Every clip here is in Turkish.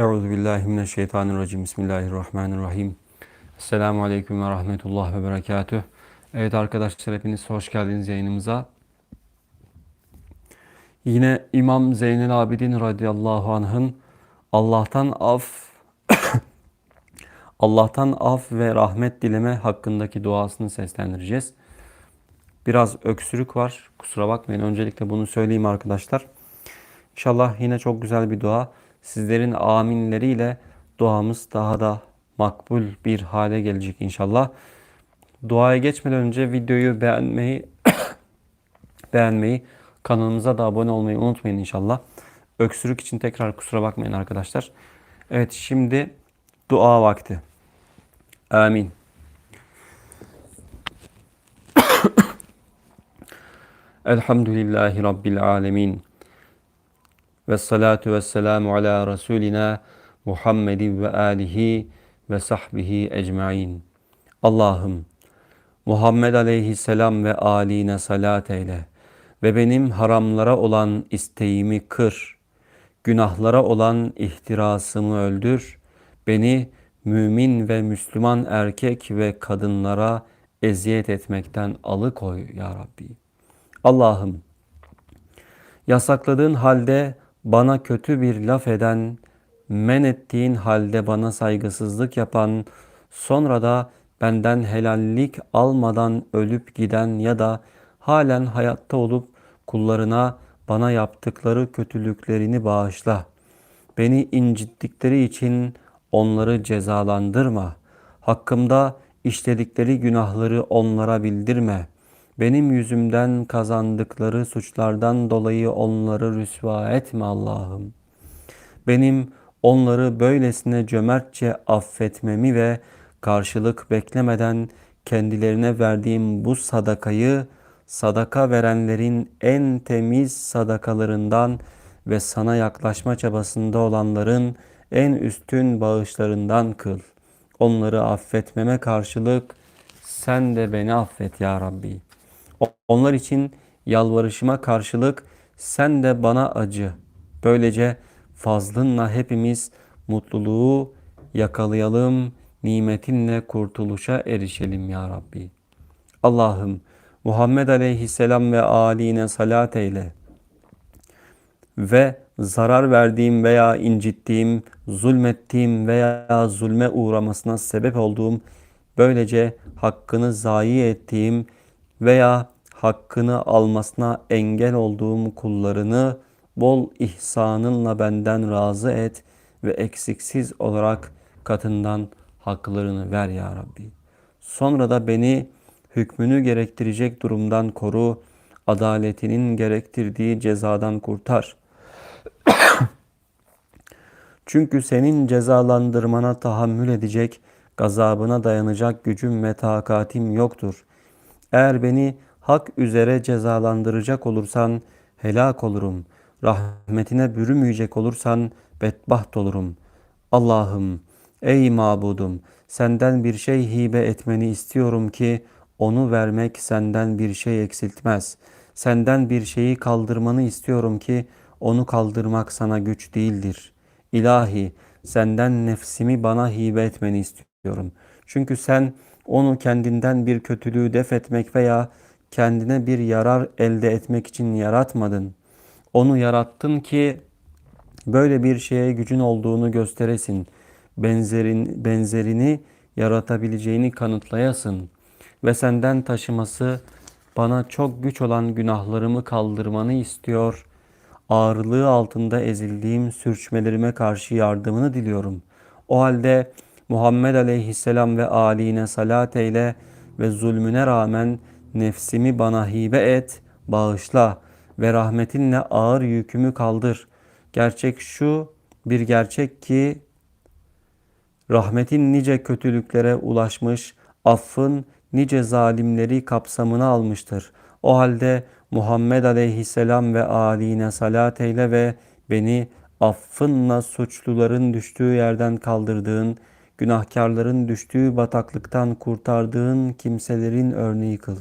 Euzu billahi mineşşeytanirracim. Bismillahirrahmanirrahim. Esselamu aleyküm ve rahmetullah ve berekatüh. Evet arkadaşlar hepiniz hoş geldiniz yayınımıza. Yine İmam Zeynel Abidin radıyallahu anh'ın Allah'tan af Allah'tan af ve rahmet dileme hakkındaki duasını seslendireceğiz. Biraz öksürük var. Kusura bakmayın. Öncelikle bunu söyleyeyim arkadaşlar. İnşallah yine çok güzel bir dua. Sizlerin aminleriyle duamız daha da makbul bir hale gelecek inşallah. Duaya geçmeden önce videoyu beğenmeyi beğenmeyi, kanalımıza da abone olmayı unutmayın inşallah. Öksürük için tekrar kusura bakmayın arkadaşlar. Evet şimdi dua vakti. Amin. Elhamdülillahi Rabbil alemin. Ve salatu ve selamu ala Resulina Muhammedin ve alihi ve sahbihi ecmain. Allah'ım Muhammed aleyhisselam ve aline salat eyle ve benim haramlara olan isteğimi kır, günahlara olan ihtirasımı öldür, beni mümin ve Müslüman erkek ve kadınlara eziyet etmekten alıkoy ya Rabbi. Allah'ım yasakladığın halde bana kötü bir laf eden, men ettiğin halde bana saygısızlık yapan, sonra da benden helallik almadan ölüp giden ya da halen hayatta olup kullarına bana yaptıkları kötülüklerini bağışla. Beni incittikleri için onları cezalandırma. Hakkımda işledikleri günahları onlara bildirme. Benim yüzümden kazandıkları suçlardan dolayı onları rüsva etme Allah'ım. Benim onları böylesine cömertçe affetmemi ve karşılık beklemeden kendilerine verdiğim bu sadakayı sadaka verenlerin en temiz sadakalarından ve sana yaklaşma çabasında olanların en üstün bağışlarından kıl. Onları affetmeme karşılık sen de beni affet ya Rabbi. Onlar için yalvarışıma karşılık sen de bana acı. Böylece fazlınla hepimiz mutluluğu yakalayalım, nimetinle kurtuluşa erişelim ya Rabbi. Allah'ım Muhammed Aleyhisselam ve âline salat eyle ve zarar verdiğim veya incittiğim, zulmettiğim veya zulme uğramasına sebep olduğum, böylece hakkını zayi ettiğim veya hakkını almasına engel olduğum kullarını bol ihsanınla benden razı et ve eksiksiz olarak katından haklarını ver ya Rabbi. Sonra da beni hükmünü gerektirecek durumdan koru, adaletinin gerektirdiği cezadan kurtar. Çünkü senin cezalandırmana tahammül edecek, gazabına dayanacak gücüm ve takatim yoktur. Eğer beni hak üzere cezalandıracak olursan helak olurum. Rahmetine bürümeyecek olursan bedbaht olurum. Allah'ım, ey mabudum, senden bir şey hibe etmeni istiyorum ki onu vermek senden bir şey eksiltmez. Senden bir şeyi kaldırmanı istiyorum ki onu kaldırmak sana güç değildir. İlahi, senden nefsimi bana hibe etmeni istiyorum. Çünkü sen onu kendinden bir kötülüğü def etmek veya kendine bir yarar elde etmek için yaratmadın. Onu yarattın ki böyle bir şeye gücün olduğunu gösteresin. Benzerin, benzerini yaratabileceğini kanıtlayasın. Ve senden taşıması bana çok güç olan günahlarımı kaldırmanı istiyor. Ağırlığı altında ezildiğim sürçmelerime karşı yardımını diliyorum. O halde Muhammed aleyhisselam ve aline salat eyle ve zulmüne rağmen nefsimi bana hibe et, bağışla ve rahmetinle ağır yükümü kaldır. Gerçek şu, bir gerçek ki rahmetin nice kötülüklere ulaşmış, affın nice zalimleri kapsamına almıştır. O halde Muhammed aleyhisselam ve aline salat eyle ve beni affınla suçluların düştüğü yerden kaldırdığın, günahkarların düştüğü bataklıktan kurtardığın kimselerin örneği kıl.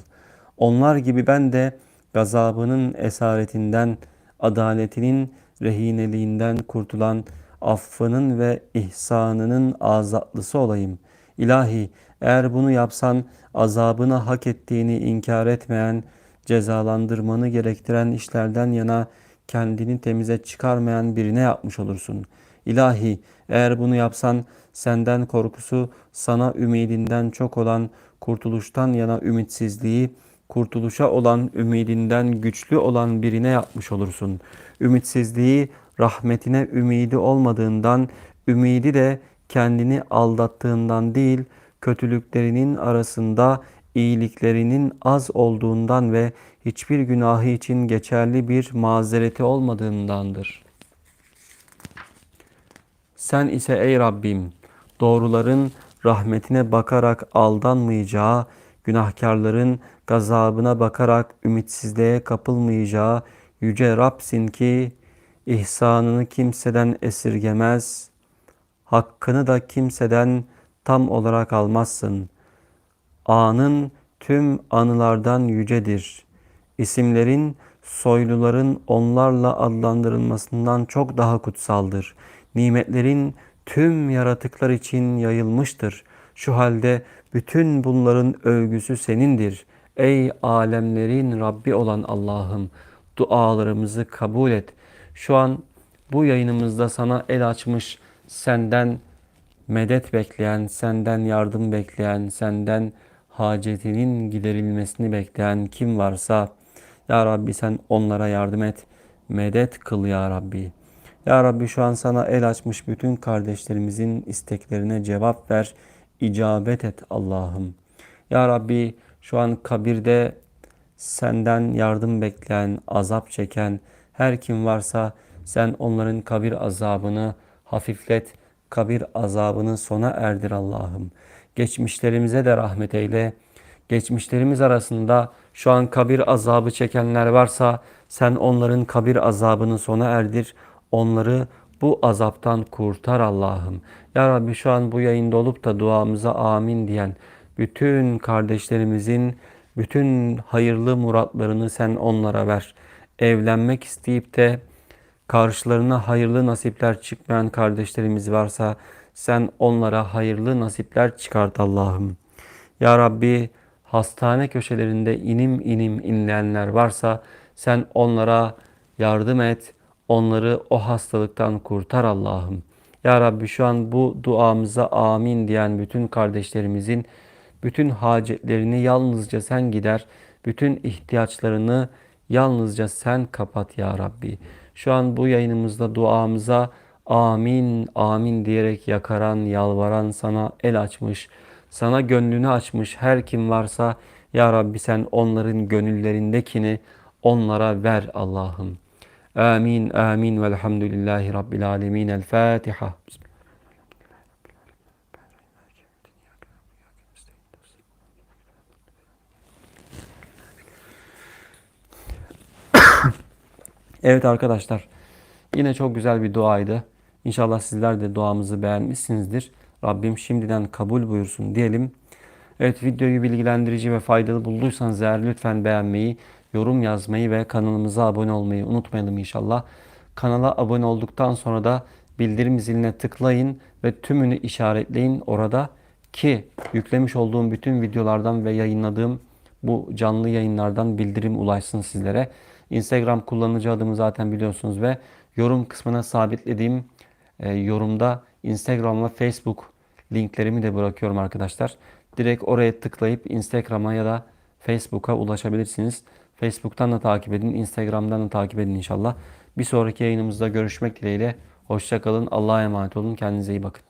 Onlar gibi ben de gazabının esaretinden, adaletinin rehineliğinden kurtulan, affının ve ihsanının azatlısı olayım. İlahi eğer bunu yapsan azabını hak ettiğini inkar etmeyen, cezalandırmanı gerektiren işlerden yana kendini temize çıkarmayan birine yapmış olursun. İlahi eğer bunu yapsan senden korkusu sana ümidinden çok olan kurtuluştan yana ümitsizliği kurtuluşa olan ümidinden güçlü olan birine yapmış olursun. Ümitsizliği rahmetine ümidi olmadığından, ümidi de kendini aldattığından değil, kötülüklerinin arasında iyiliklerinin az olduğundan ve hiçbir günahı için geçerli bir mazereti olmadığındandır. Sen ise ey Rabbim doğruların rahmetine bakarak aldanmayacağı, günahkarların gazabına bakarak ümitsizliğe kapılmayacağı yüce Rabsin ki ihsanını kimseden esirgemez, hakkını da kimseden tam olarak almazsın. Anın tüm anılardan yücedir. İsimlerin soyluların onlarla adlandırılmasından çok daha kutsaldır. Nimetlerin tüm yaratıklar için yayılmıştır. Şu halde bütün bunların övgüsü senindir. Ey alemlerin Rabbi olan Allah'ım dualarımızı kabul et. Şu an bu yayınımızda sana el açmış, senden medet bekleyen, senden yardım bekleyen, senden hacetinin giderilmesini bekleyen kim varsa Ya Rabbi sen onlara yardım et, medet kıl Ya Rabbi. Ya Rabbi şu an sana el açmış bütün kardeşlerimizin isteklerine cevap ver, icabet et Allah'ım. Ya Rabbi şu an kabirde senden yardım bekleyen, azap çeken her kim varsa sen onların kabir azabını hafiflet, kabir azabını sona erdir Allah'ım. Geçmişlerimize de rahmet eyle. Geçmişlerimiz arasında şu an kabir azabı çekenler varsa sen onların kabir azabını sona erdir. Onları bu azaptan kurtar Allah'ım. Ya Rabbi şu an bu yayında olup da duamıza amin diyen bütün kardeşlerimizin bütün hayırlı muratlarını sen onlara ver. Evlenmek isteyip de karşılarına hayırlı nasipler çıkmayan kardeşlerimiz varsa sen onlara hayırlı nasipler çıkart Allah'ım. Ya Rabbi hastane köşelerinde inim inim inleyenler varsa sen onlara yardım et. Onları o hastalıktan kurtar Allah'ım. Ya Rabbi şu an bu duamıza amin diyen bütün kardeşlerimizin bütün hacetlerini yalnızca sen gider. Bütün ihtiyaçlarını yalnızca sen kapat ya Rabbi. Şu an bu yayınımızda duamıza amin amin diyerek yakaran, yalvaran sana el açmış, sana gönlünü açmış her kim varsa ya Rabbi sen onların gönüllerindekini onlara ver Allah'ım. Amin amin velhamdülillahi rabbil alemin. El Fatiha. Evet arkadaşlar yine çok güzel bir duaydı. İnşallah sizler de duamızı beğenmişsinizdir. Rabbim şimdiden kabul buyursun diyelim. Evet videoyu bilgilendirici ve faydalı bulduysanız eğer lütfen beğenmeyi, yorum yazmayı ve kanalımıza abone olmayı unutmayalım inşallah. Kanala abone olduktan sonra da bildirim ziline tıklayın ve tümünü işaretleyin orada ki yüklemiş olduğum bütün videolardan ve yayınladığım bu canlı yayınlardan bildirim ulaşsın sizlere. Instagram kullanıcı adımı zaten biliyorsunuz ve yorum kısmına sabitlediğim e, yorumda Instagram ve Facebook linklerimi de bırakıyorum arkadaşlar. Direkt oraya tıklayıp Instagram'a ya da Facebook'a ulaşabilirsiniz. Facebook'tan da takip edin, Instagram'dan da takip edin inşallah. Bir sonraki yayınımızda görüşmek dileğiyle. Hoşçakalın, Allah'a emanet olun, kendinize iyi bakın.